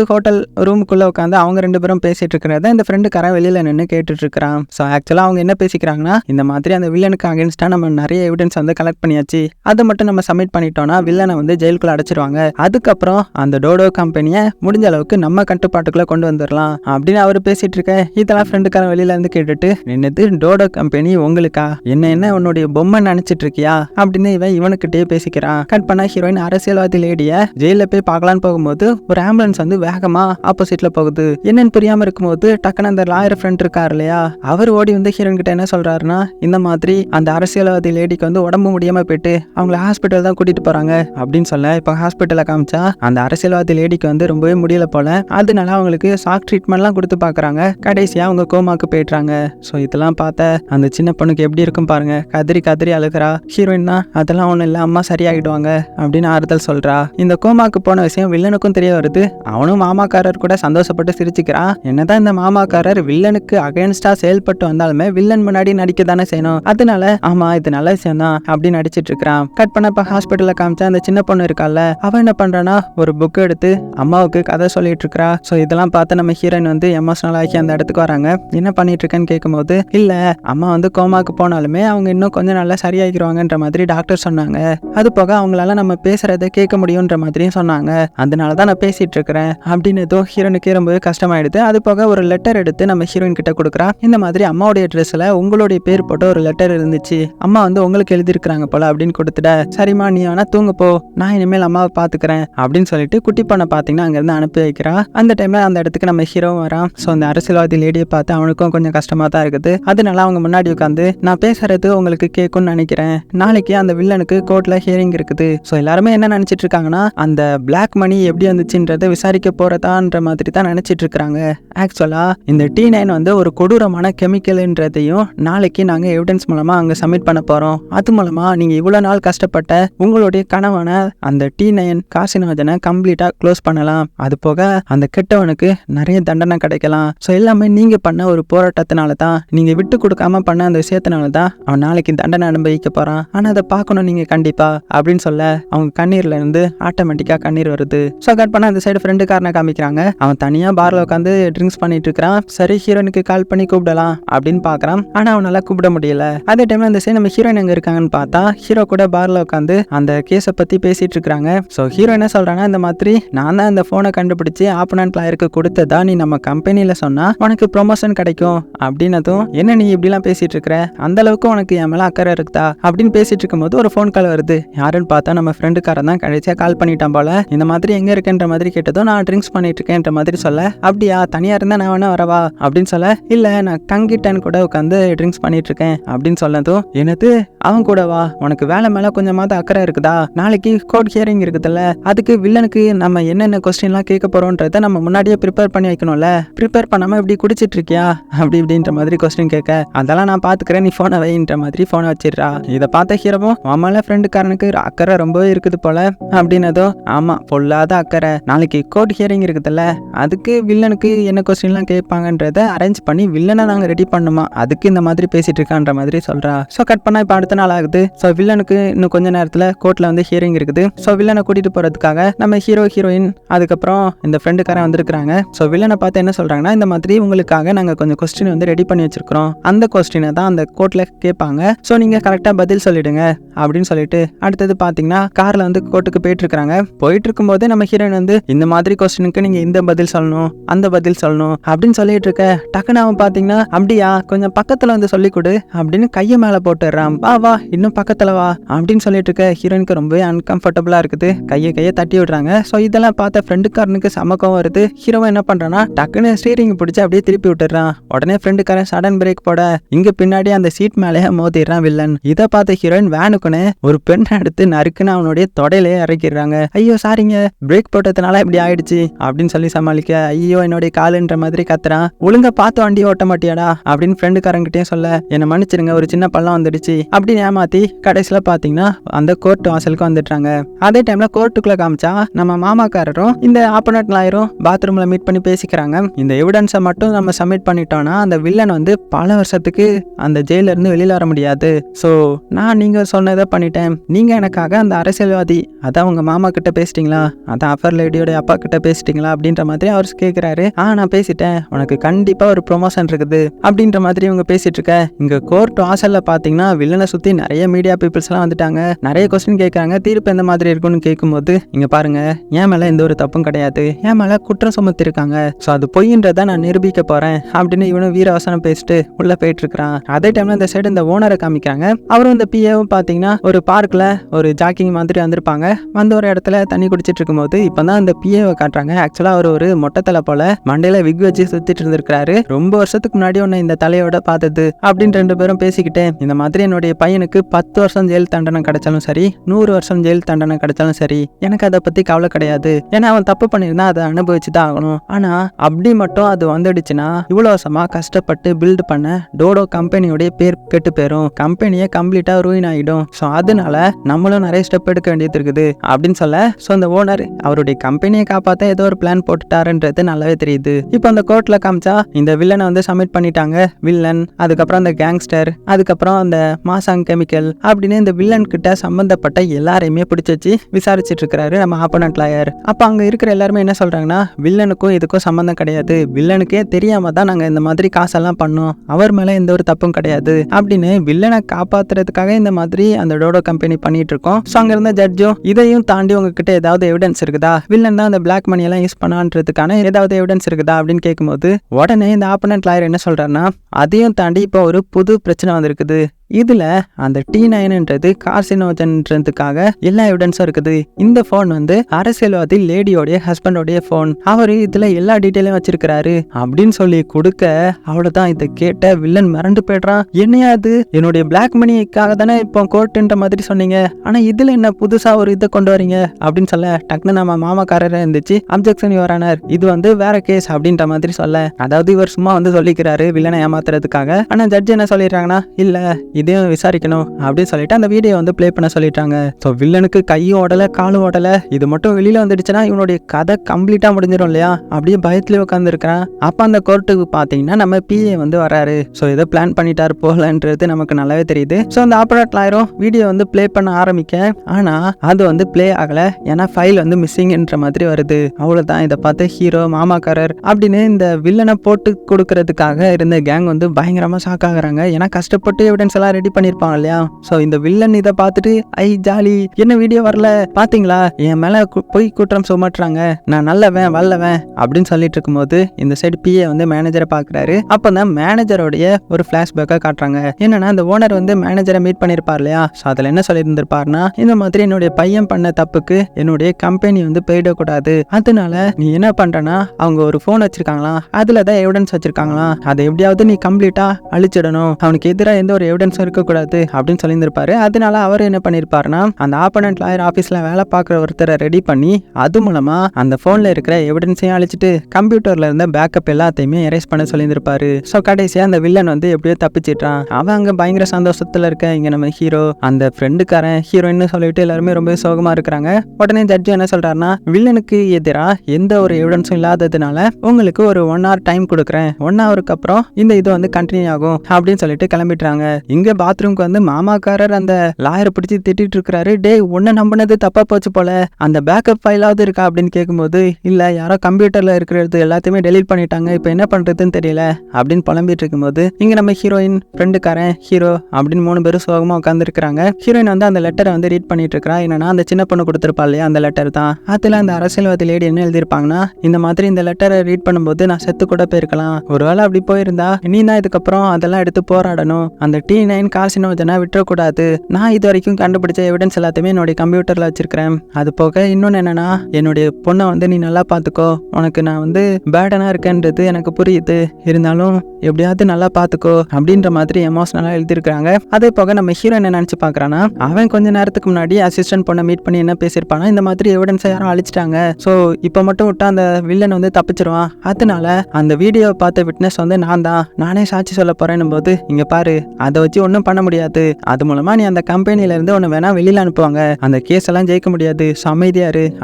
ஹோட்டல் ரூமுக்குள்ள உட்காந்து அவங்க ரெண்டு பேரும் பேசிட்டு இருக்கிறத இந்த ஃப்ரெண்டுக்காரன் வெளியில் நின்று கேட்டுட்டு இருக்கிறான். ஸோ ஆக்சுவலாக அவங்க என்ன பேசிக்கிறாங்கன்னா இந்த மாதிரி அந்த வில்லனுக்கு அகேன்ஸ்டா நம்ம நிறைய எவிடன்ஸ் வந்து கலெக்ட் பண்ணியாச்சு. அதை மட்டும் நம்ம சப்மிட் பண்ணிட்டோம்னா வில்லனை வந்து ஜெயிலுக்குள்ள அடைச்சிருவாங்க. அதுக்கப்புறம் அந்த டோடோ கம்பெனியை முடிஞ்ச அளவுக்கு நம்ம கட்டுப்பாட்டுக்குள்ள கொண்டு வந்துடலாம் அப்படின்னு அவர் பேசிட்டு இருக்க. இதெல்லாம் ஃப்ரெண்டுக்காரன் வெளியில இருந்து கேட்டுட்டு நின்னுது டோடோ கம்பெனி உங்களுக்கா? என்ன என்ன உன்னுடைய பொம்மை நினைச்சிட்டு இருக்கியா அப்படின்னு இவன் இவனுக்கிட்டே பேசிக்கிறான். கட் பண்ண ஹீரோயின் அரசியல்வாதி லேடிய ஜெயில போய் பார்க்கலான்னு போகும்போது ஒரு ஆம்புலன்ஸ் வந்து வேகமா ஆப்போசிட்ல போகுது. என்னன்னு புரியாம இருக்கும்போது டக்குன்னு அந்த லாயர் ஃப்ரெண்ட் இருக்கார் இல்லையா? அவர் ஓடி வந்து ஹீரோயின் கிட்ட என்ன சொல்றாருன்னா இந்த மாதிரி அந்த அரசியல்வாதி லேடிக்கு வந்து உடம்பு முடியாம போயிட்டு அவங்கள ஹாஸ்பிட்டல் தான் கூட்டிட்டு போறாங்க. அப்படின்னு சொல்ல இப்போ ஹாஸ்பிட்டல காமிச்சா அந்த அரசியல்வாதி லேடிக்கு வந்து ரொம்பவே முடியல போல. அதனால அவங்களுக்கு ஷாக் ட்ரீட்மெண்ட்லாம் கொடுத்து பாக்குறாங்க கடைசியா அவங்க கோமாக்கு போயிடுறாங்க. ஸோ இதெல்லாம் பார்த்த அந்த சின்ன பொண்ணுக்கு எப்படி இருக்கும் பாருங்க. கதறி கதறி அழுகிறா. ஹீரோயின் தான் அதெல்லாம் ஒன்றும் இல்லை அம்மா சரியாயிடுவாங்க அப்படின்னு ஆறுதல் சொல்றா. இந்த கோமாக்கு போன விஷயம் வில்லனுக்கும் தெரிய வருது. அவனும் மாமாக்காரர் கூட சந்தோஷப்பட்டு சிரிச்சுக்கிறான் என்னதான் இந்த மாமாக்காரர் வில்லனுக்கு அகைன்ஸ்டா செயல்பட்டு வந்தாலுமே வில்லன் முன்னாடி நடிக்க தானே செய்யணும். அதனால ஆமா இது நல்ல விஷயம் தான் அப்படின்னு நடிச்சிட்டு இருக்கிறான். கட் பண்ணப்ப ஹாஸ்பிட்டல்ல காமிச்சா அந்த சின்ன பொண்ணு இருக்கால அவ என்ன பண்றானா ஒரு புக் எடுத்து அம்மாவுக்கு கதை சொல்லிட்டு இருக்கா ஸோ இதெல்லாம் பார்த்து நம்ம ஹீரோயின் வந்து எமோஷனல் ஆகி அந்த இடத்துக்கு வராங்க. என்ன பண்ணிட்டு இருக்கேன்னு கேட்கும்போது இல்ல அம்மா வந்து கோமாக்கு போனாலுமே அவங்க இன்னும் கொஞ்சம் நல்லா சரியாகிடுவாங்கன்ற மாதிரி டாக்டர் சொன்னாங்க. அது போக அவங்களால நம்ம பேசுறத கேட்க முடியுன்ற மாதிரியும் சொன்னாங்க. அதனால தான் நான் பேசிட்டு இருக்கிறேன் அப்படின்னு ஏதோ ஹீரோனுக்கு ரொம்பவே கஷ்டமாயிடுது. அது போக ஒரு லெட்டர் எடுத்து நம்ம ஹீரோயின் கிட்ட கொடுக்குறா. இந்த மாதிரி அம்மாவுடைய ட்ரெஸ்ல உங்களுடைய பேர் போட்ட ஒரு லெட்டர் இருந்துச்சு. அம்மா வந்து உங்களுக்கு எழுதியிருக்கிறாங்க போல அப்படின்னு கொடுத்துட சரிம்மா நீ வேணா தூங்க போ. நான் இனிமேல் அம்மாவை பாத்துக்கிறேன் அப்படின்னு சொல்லிட்டு குட்டி பொண்ணை அங்க இருந்து அனுப்பி வைக்கிறா. அந்த டைம்ல அந்த இடத்துக்கு நம்ம ஹீரோவும் வரான். ஸோ அந்த அரசியல்வாதி லேடியை பார்த்து அவனுக்கும் கொஞ்சம் கஷ்டமா தான் இருக்குது. அதனால அவங்க முன்னாடி உட்காந்து நான் பேசுறது உங்களுக்கு கேட்கும்னு நினைக்கிறேன். நாளைக்கு அந்த வில்லனுக்கு கோர்ட்ல ஹியரிங் இருக்குது. ஸோ எல்லாருமே என்ன நினைச்சிட்டு இருக்காங்கன்னா அந்த பிளாக் மணி எப்படி வந்துச்சுன்றதை விசாரிக்க போறதான்ற மாதிரி தான் நினைச்சிட்டு இருக்காங்க. ஆக்சுவலா இந்த டி நைன் வந்து ஒரு கொடூரமான கெமிக்கல்ன்றதையும் நாளைக்கு நாங்கள் எவிடன்ஸ் மூலமா அங்கே சப்மிட் பண்ண போறோம். அது மூலமா நீங்க இவ்வளோ நாள் கஷ்டப்பட்ட உங்களுடைய கணவனை அந்த டி நைன் காசினோஜனை கம்ப்ளீட்டா க்ளோஸ் பண்ணலாம். அது போக அந்த கெட்டவனுக்கு நிறைய தண்டனை கிடைக்கலாம். ஸோ எல்லாமே நீங்க பண்ண ஒரு போராட்டத்தினால தான் நீங்க விட்டு கொடுக்காம பண்ண அந்த விஷயத்தினால தான் அவன் நாளைக்கு தண்டனை அனுபவிக்க போறான். ஆனா அதை பார்க்கணும் நீங்க கண்டிப்பா அப்படின்னு சொல்ல அவங்க கண்ணீர்ல இருந்து ஆட்டோமேட்டிக்கா கண்ணீர் வருது. ஸோ கட் பண்ண அந்த சைடு ஃப்ரெண்டுக்காரனை காமிக்கிறாங்க. அவன் தனியா பார்ல உட்காந்து ட்ரிங்க்ஸ் பண்ணிட்டு இருக்கிறான். சரி ஹீரோனுக்கு கால் பண்ணி கூப்பிடலாம் அப்படின்னு பார்க்கறான். ஆனா அவனால கூப்பிட முடியல. அதே டைம்ல அந்த சைடு நம்ம ஹீரோயின் எங்க இருக்காங்கன்னு பார்த்தா ஹீரோ கூட பார்ல உட்காந்து அந்த கேஸை பத்தி பேசிட்டு இருக்காங்க ஸோ ஹீரோ என்ன சொல்றாங்கன்னா இந்த மாதிரி நான் தான் இந்த போனை கண்டுபிடிச்சு ஆப்பனன் லாயருக்கு கொடுத்ததா நீ நம்ம கம்பெனியில சொன்னா உனக்கு ப்ரொமோஷன் கிடைக்கும் அப்படின்னதும் என்ன நீ இப்படிலாம் பேசிட்டு இருக்கிற? அந்த அளவுக்கு உனக்கு என் மேல அக்கறை இருக்குதா? அப்படின்னு பேசிட்டு இருக்கும்போது ஒரு ஃபோன் கால் வருது. யாருன்னு பார்த்தா நம்ம ஃப்ரெண்டுக்காரன் தான் கடைசியா கால் பண்ணிட்டான் போல. இந்த மாதிரி எங்க இருக்கேன்ற மாதிரி கேட்டதும் நான் ட்ரிங்க்ஸ் பண்ணிட்டு இருக்கேன்ற மாதிரி சொல்ல. அப்படியா? தனியா இருந்தா நான் வேணா வரவா? அப்படின்னு சொல்ல இல்ல நான் தங்கிட்டேன் கூட உட்காந்து ட்ரிங்க்ஸ் பண்ணிட்டு இருக்கேன். அப்படின்னு சொன்னதும் என்னது? அவன் கூட வா. உனக்கு வேலை மேல கொஞ்சமாவது அக்கறை இருக்குதா? நாளைக்கு கோர்ட் ஹியரிங் இருக்குதுல்ல. அதுக்கு வில்லனுக்கு நம்ம என்னென்ன கொஸ்டின்லாம் கேட்க போறோன்றத நம்ம முன்னாடியே ப்ரிப்பேர் பண்ணி வைக்கணும்ல. ப்ரிப்பேர் பண்ணாம இப்படி குடிச்சிட்டு இருக்கியா? அப்படி இப்படின்ற மாதிரி கொஸ்டின் கேட்க அதெல்லாம் நான் பாத்துக்கிறேன். நீ போனை வைன்ற மாதிரி ஃபோனை வச்சிடுறா. இதை பார்த்த ஹீரோவும் மாமால ஃப்ரெண்டுக்காரனுக்கு அக்கறை ரொம்பவே இருக்குது போல அப்படின்னதோ ஆமா பொல்லாத அக்கறை. நாளைக்கு கோர்ட் ஹியரிங் இருக்குதுல்ல அதுக்கு வில்லனுக்கு என்ன கொஸ்டின்லாம் கேட்பாங்கன்றத அரேஞ்ச் பண்ணி வில்லனை நாங்கள் ரெடி பண்ணுமா? அதுக்கு இந்த மாதிரி பேசிட்டு இருக்கான்ற மாதிரி சொல்றா. ஸோ கட் பண்ணா இப்போ அடுத்த நாள் ஆகுது. ஸோ வில்லனுக்கு இன்னும் கொஞ்ச நேரத்தில் கோர்ட்ல வந்து ஹியரிங் இருக்குது. ஸோ வில்லனை கூட்டிட்டு போறதுக்காக நம்ம ஹீரோ ஹீரோயின் அதுக்கப்புறம் இந்த ஃப்ரெண்டுக்காரன் வந்திருக்கிறாங்க. ஸோ வில்லனை பார்த்து என்ன சொல்றாங்கன்னா இந்த மாதிரி உங்களுக்காக நாங்கள் கொஞ்சம் கொஸ்டின் வந்து ரெடி பண்ணி வச்சிருக்கிறோம். அந்த கொஸ்டினை தான் அந்த கோர்ட்ல கேட்பாங்க. ஸோ நீங்கள் கரெக்டாக பதில் சொல்லிடுங்க அப்படின்னு சொல்லிட்டு அடுத்தது பார்த்தீங்கன்னா காரில் வந்து கோர்ட்டுக்கு போயிட்டு இருக்கிறாங்க போயிட்டு இருக்கும்போதே நம்ம ஹீரோயின் வந்து இந்த மாதிரி கொஸ்டினுக்கு நீங்கள் இந்த பதில் சொல்லணும் அந்த பதில் சொல்லணும் அப்படின்னு சொல்லிட்டு இருக்க. டக்குன்னு அவன் பார்த்தீங்கன்னா அப்படியா கொஞ்சம் பக்கத்தில் வந்து சொல்லி கொடு அப்படின்னு கையை மேலே போட்டுடுறான். வா வா இன்னும் பக்கத்தில் வா அப்படின்னு சொல்லிட்டு இருக்க ஹீரோயினுக்கு ரொம்பவே அன்கம்ஃபர்டபுளாக இருக்குது. கையை கையை தட்டி விடுறாங்க. ஸோ இதெல்லாம் பார்த்த ஃப்ரெண்டுக்காரனுக்கு சமக்கம் வருது. ஹீரோ என்ன பண்ணுறான்னா டக்குன்னு ஸ்டீரிங் பிடிச்சி அப்படியே திருப்பி விட்டுறான் உடனே ஃப்ரெண்டுக்காரன் சடன் பிரேக் போட இங்கே பின்னாடி அந்த சீட் பைக் மேலேயே மோதிடுறான் வில்லன். இதை பார்த்த ஹீரோயின் வேனுக்குன்னு ஒரு பெண்ணை எடுத்து நறுக்குன்னு அவனுடைய தொடையிலேயே இறக்கிடுறாங்க. ஐயோ சாரிங்க பிரேக் போட்டதுனால இப்படி ஆயிடுச்சு. அப்படின்னு சொல்லி சமாளிக்க ஐயோ என்னுடைய காலுன்ற மாதிரி கத்துறான். ஒழுங்கா பார்த்து வண்டி ஓட்ட மாட்டியாடா. அப்படின்னு ஃப்ரெண்டுக்காரங்கிட்டயும் சொல்ல என்னை மன்னிச்சிருங்க ஒரு சின்ன பள்ளம் வந்துடுச்சு. அப்படின்னு ஏமாத்தி கடைசியில் பார்த்தீங்கன்னா அந்த கோர்ட் வாசலுக்கு வந்துட்டாங்க அதே டைம்ல கோர்ட்டுக்குள்ள காமிச்சா நம்ம மாமாக்காரரும் இந்த ஆப்பனட் லாயரும் பாத்ரூம்ல மீட் பண்ணி பேசிக்கிறாங்க. இந்த எவிடன்ஸை மட்டும் நம்ம சப்மிட் பண்ணிட்டோம்னா அந்த வில்லன் வந்து பல வருஷத்துக்கு அந்த ஜெயில இருந்து வெளியில வர முடியாது. ஸோ நான் நீங்க சொன்னதை பண்ணிட்டேன். நீங்க எனக்காக அந்த அரசியல்வாதி அதான் உங்க மாமா கிட்ட பேசிட்டீங்களா? அதான் அஃபர் லேடியோட அப்பா கிட்ட பேசிட்டீங்களா? அப்படின்ற மாதிரி அவர் கேட்குறாரு ஆ நான் பேசிட்டேன். உனக்கு கண்டிப்பா ஒரு ப்ரொமோஷன் இருக்குது. அப்படின்ற மாதிரி இவங்க பேசிட்டு இருக்க. இங்கே கோர்ட் வாசலில் பாத்தீங்கன்னா வில்லனை சுத்தி நிறைய மீடியா பீப்புள்ஸ் எல்லாம் வந்துட்டாங்க. நிறைய கொஸ்டின் கேட்குறாங்க தீர்ப்பு எந்த மாதிரி இருக்கும்னு கேட்கும்போது இங்கே பாருங்க. என் மேல எந்த ஒரு தப்பும் கிடையாது. என் மேல குற்றம் சுமத்திருக்காங்க. ஸோ அது பொய்ன்றதை நான் நிரூபிக்க போறேன். அப்படின்னு இவனும் வீரவசனம் பேசிட்டு உள்ள போயிட்டு இருக்கிறான். அதே டைம்ல இந்த சைடு இந்த ஓனரை காமிக்கிறாங்க. அவரும் இந்த பிஏவும் பார்த்தீங்கன்னா ஒரு பார்க்கில் ஒரு ஜாக்கிங் மாதிரி வந்திருப்பாங்க. வந்த ஒரு இடத்துல தண்ணி குடிச்சிட்டு இருக்கும்போது இப்போ தான் அந்த பிஏவை காட்டுறாங்க. ஆக்சுவலாக அவர் ஒரு மொட்டை தலை போல மண்டையில் விக் வச்சு சுற்றிட்டு இருந்திருக்கிறாரு. ரொம்ப வருஷத்துக்கு முன்னாடி உன்னை இந்த தலையோட பார்த்தது அப்படின்னு ரெண்டு பேரும் பேசிக்கிட்டேன் இந்த மாதிரி என்னுடைய பையனுக்கு பத்து வருஷம் ஜெயில் தண்டனை கிடைச்சாலும் சரி நூறு வருஷம் ஜெயில் தண்டனை கிடைச்சாலும் சரி எனக்கு அதை பற்றி கவலை கிடையாது. ஏன்னா அவன் தப்பு பண்ணியிருந்தா அதை அனுபவிச்சு தான் ஆகணும். ஆனால் அப்படி மட்டும் அது வந்துடுச்சுன்னா இவ்வளோ வருஷமாக கஷ்டப்பட்டு பில்டு பண்ண டோடோ கம்பெனியோடைய பேர் கெட்டு போயிடும் கம்பெனியே கம்ப்ளீட்டா ரூயின் ஆகிடும் ஸோ அதனால நம்மளும் நிறைய ஸ்டெப் எடுக்க வேண்டியது இருக்குது. அப்படின்னு சொல்ல ஸோ அந்த ஓனர் அவருடைய கம்பெனியை காப்பாற்ற ஏதோ ஒரு பிளான் போட்டுட்டாருன்றது நல்லாவே தெரியுது. இப்போ அந்த கோர்ட்ல காமிச்சா இந்த வில்லனை வந்து சப்மிட் பண்ணிட்டாங்க. வில்லன் அதுக்கப்புறம் அந்த கேங்ஸ்டர் அதுக்கப்புறம் அந்த மாசாங் கெமிக்கல் அப்படின்னு இந்த வில்லன் கிட்ட சம்பந்தப்பட்ட எல்லாரையுமே பிடிச்சி வச்சு விசாரிச்சுட்டு இருக்கிறாரு நம்ம ஆப்போனன்ட் லாயர் அப்போ அங்கே இருக்கிற எல்லாருமே என்ன சொல்றாங்கன்னா வில்லனுக்கும் இதுக்கும் சம்மந்தம் கிடையாது. வில்லனுக்கே தெரியாம தான் நாங்கள் இந்த மாதிரி காசெல்லாம் பண்ணோம். அவர் மேலே எந்த ஒரு தப்பும் கிடையாது. அப்படின்னு வில்லனை காப்பாத்துறதுக்காக இந்த மாதிரி அந்த டோடோ கம்பெனி பண்ணிட்டு இருக்கோம் ஸோ அங்க இருந்த ஜட்ஜும் இதையும் தாண்டி உங்ககிட்ட ஏதாவது எவிடன்ஸ் இருக்குதா? வில்லன் தான் அந்த பிளாக் மணி எல்லாம் யூஸ் பண்ணான்றதுக்கான ஏதாவது எவிடன்ஸ் இருக்குதா அப்படின்னு கேட்கும்போது உடனே இந்த ஆப்பனன்ட் லாயர் என்ன சொல்றாருன்னா அதையும் தாண்டி இப்போ ஒரு புது பிரச்சனை வந்திருக்குது. இதில் அந்த டி நைன்ன்றது கார்சினோஜன்ன்றதுக்காக எல்லா எவிடன்ஸும் இருக்குது. இந்த ஃபோன் வந்து அரசியல்வாதி லேடியோடைய ஹஸ்பண்டோடைய ஃபோன் அவர் இதில் எல்லா டீட்டெயிலும் வச்சிருக்கிறாரு. அப்படின்னு சொல்லி கொடுக்க அவ்வளவுதான் இதை கேட்ட வில்லன் மிரண்டு போயிடுறான். என்னையா அது என்னுடைய பிளாக் மணிக்காக தானே இப்போ கோர்ட்டுன்ற மாதிரி சொன்னீங்க. ஆனால் இதில் என்ன புதுசாக ஒரு இதை கொண்டு வரீங்க? அப்படின்னு சொல்ல டக்குன்னு நம்ம மாமாக்காரராக இருந்துச்சு அப்ஜெக்ஷன் யுவரானர் இது வந்து வேற கேஸ் அப்படின்ற மாதிரி சொல்ல. அதாவது இவர் சும்மா வந்து சொல்லிக்கிறாரு வில்லனை ஏமாத்துறதுக்காக. ஆனால் ஜட்ஜ் என்ன சொல்லிடுறாங்கன்னா இல்லை இதையும் விசாரிக்கணும் அப்படின்னு சொல்லிட்டு அந்த வீடியோ வந்து ப்ளே பண்ண சொல்லிட்டாங்க. ஸோ வில்லனுக்கு கையும் ஓடலை காலும் ஓடலை இது மட்டும் வெளியில் வந்துடுச்சுன்னா இவனுடைய கதை கம்ப்ளீட்டாக முடிஞ்சிடும் இல்லையா? அப்படியே பயத்துலேயே உட்காந்துருக்கிறான் அப்போ அந்த கோர்ட்டுக்கு பார்த்தீங்கன்னா நம்ம பிஏ வந்து வராரு. ஸோ இதை பிளான் பண்ணிட்டார் போகலன்றது நமக்கு நல்லாவே தெரியுது. ஸோ அந்த ஆப்பரேட் ஆயிரும். வீடியோ வந்து ப்ளே பண்ண ஆரம்பிக்க. ஆனால் அது வந்து ப்ளே ஆகலை. ஏன்னா ஃபைல் வந்து மிஸ்ஸிங்ன்ற மாதிரி வருது. அவ்வளோதான் இதை பார்த்து ஹீரோ மாமாக்காரர் அப்படின்னு இந்த வில்லனை போட்டு கொடுக்கறதுக்காக இருந்த கேங் வந்து பயங்கரமாக ஷாக் ஆகுறாங்க. ஏன்னா கஷ்டப்பட்டு எவிடன்ஸ் எல்லாம் ரெடி பண்ணிருப்பாங்க இல்லையா? ஸோ இந்த வில்லன் இதை பார்த்துட்டு ஐ ஜாலி என்ன வீடியோ வரல? பாத்தீங்களா? என் மேல போய் குற்றம் சுமட்டுறாங்க. நான் நல்லவன் வல்லவன் அப்படின்னு சொல்லிட்டு இருக்கும்போது இந்த சைடு பிஏ வந்து மேனேஜரை பாக்குறாரு அப்போ தான் மேனேஜரோடைய ஒரு ஃபிளாஷ்பேக்கை காட்டுறாங்க. என்னன்னா இந்த ஓனர் வந்து மேனேஜரை மீட் பண்ணியிருப்பார் இல்லையா? ஸோ அதில் என்ன சொல்லியிருந்திருப்பார்னா இந்த மாதிரி என்னுடைய பையன் பண்ண தப்புக்கு என்னுடைய கம்பெனி வந்து போயிடக்கூடாது. அதனால நீ என்ன பண்றனா அவங்க ஒரு ஃபோன் வச்சிருக்காங்களாம். அதுல தான் எவிடன்ஸ் வச்சிருக்காங்களாம். அதை எப்படியாவது நீ கம்ப்ளீட்டா அழிச்சிடணும். அவனுக்கு எதிராக எந்த ஒரு எவிடன்ஸ் எவிடன்ஸும் இருக்கக்கூடாது அப்படின்னு சொல்லியிருந்திருப்பாரு. அதனால அவர் என்ன பண்ணியிருப்பாருன்னா அந்த ஆப்பனண்ட் லாயர் ஆஃபீஸில் வேலை பார்க்குற ஒருத்தரை ரெடி பண்ணி அது மூலமாக அந்த ஃபோனில் இருக்கிற எவிடன்ஸையும் அழிச்சிட்டு கம்ப்யூட்டர்ல இருந்த பேக்கப் எல்லாத்தையுமே எரேஸ் பண்ண சொல்லியிருந்திருப்பாரு. ஸோ கடைசியாக அந்த வில்லன் வந்து எப்படியோ தப்பிச்சிட்டான் அவன் அங்கே பயங்கர சந்தோஷத்தில் இருக்க இங்கே நம்ம ஹீரோ அந்த ஃப்ரெண்டுக்காரன் ஹீரோயின்னு சொல்லிட்டு எல்லாருமே ரொம்ப சோகமாக இருக்கிறாங்க. உடனே ஜட்ஜி என்ன சொல்கிறாருன்னா வில்லனுக்கு எதிராக எந்த ஒரு எவிடன்ஸும் இல்லாததுனால உங்களுக்கு ஒரு ஒன் ஹவர் டைம் கொடுக்குறேன். ஒன் ஹவருக்கு அப்புறம் இந்த இது வந்து கண்டினியூ ஆகும் அப்படின்னு சொல்லிட்டு கிளம்பிடுறாங்க. இங்க பாத்ரூம்க்கு வந்து மாமாக்காரர் அந்த லாயரை பிடிச்சி திட்டிட்டு இருக்கிறாரு டேய் உன்னை நம்பினது தப்பா போச்சு போல. அந்த பேக்கப் ஃபைலாவது இருக்கா அப்படின்னு கேட்கும்போது இல்ல யாரோ கம்ப்யூட்டர்ல இருக்கிறது எல்லாத்தையுமே டெலீட் பண்ணிட்டாங்க. இப்போ என்ன பண்றதுன்னு தெரியல. அப்படின்னு புலம்பிட்டு இருக்கும்போது இங்க நம்ம ஹீரோயின் ஃப்ரெண்டுக்காரன் ஹீரோ அப்படின்னு மூணு பேரும் சோகமா உட்காந்துருக்காங்க ஹீரோயின் வந்து அந்த லெட்டரை வந்து ரீட் பண்ணிட்டு இருக்கா என்னன்னா அந்த சின்ன பொண்ணு கொடுத்துருப்பா இல்லையா அந்த லெட்டர் தான். அதுல அந்த அரசியல்வாதி லேடி என்ன எழுதியிருப்பாங்கன்னா இந்த மாதிரி இந்த லெட்டரை ரீட் பண்ணும்போது நான் செத்து கூட போயிருக்கலாம். ஒருவேளை அப்படி போயிருந்தா நீ தான் இதுக்கப்புறம் அதெல்லாம் எடுத்து போராடணும். அந்த டீனை நைன் கால்சினோஜனை விட்டுறக்கூடாது. நான் இது வரைக்கும் கண்டுபிடிச்ச எவிடன்ஸ் எல்லாத்தையுமே என்னுடைய கம்ப்யூட்டரில் வச்சிருக்கிறேன். அது போக இன்னொன்று என்னன்னா என்னுடைய பொண்ணை வந்து நீ நல்லா பார்த்துக்கோ உனக்கு நான் வந்து பேடனா இருக்கேன்றது எனக்கு புரியுது. இருந்தாலும் எப்படியாவது நல்லா பார்த்துக்கோ அப்படின்ற மாதிரி எமோஷனலாக எழுதியிருக்காங்க அதே போக நம்ம ஹீரோ என்ன நினச்சி பார்க்குறான்னா அவன் கொஞ்ச நேரத்துக்கு முன்னாடி அசிஸ்டன்ட் பொண்ணை மீட் பண்ணி என்ன பேசியிருப்பானா இந்த மாதிரி எவிடன்ஸை யாரும் அழிச்சிட்டாங்க. ஸோ இப்போ மட்டும் விட்டா அந்த வில்லன் வந்து தப்பிச்சிருவான். அதனால அந்த வீடியோவை பார்த்த விட்னஸ் வந்து நான் தான். நானே சாட்சி சொல்ல போறேன்னும் போது இங்கே பாரு அதை வச்சு ஒன்றும் பண்ண முடியாது. அது மூலமா நீ அந்த கம்பெனிலேருந்து இருந்து உன்னை வேணா வெளியில அனுப்புவாங்க. அந்த கேஸ் எல்லாம் ஜெயிக்க முடியாது. ஸோ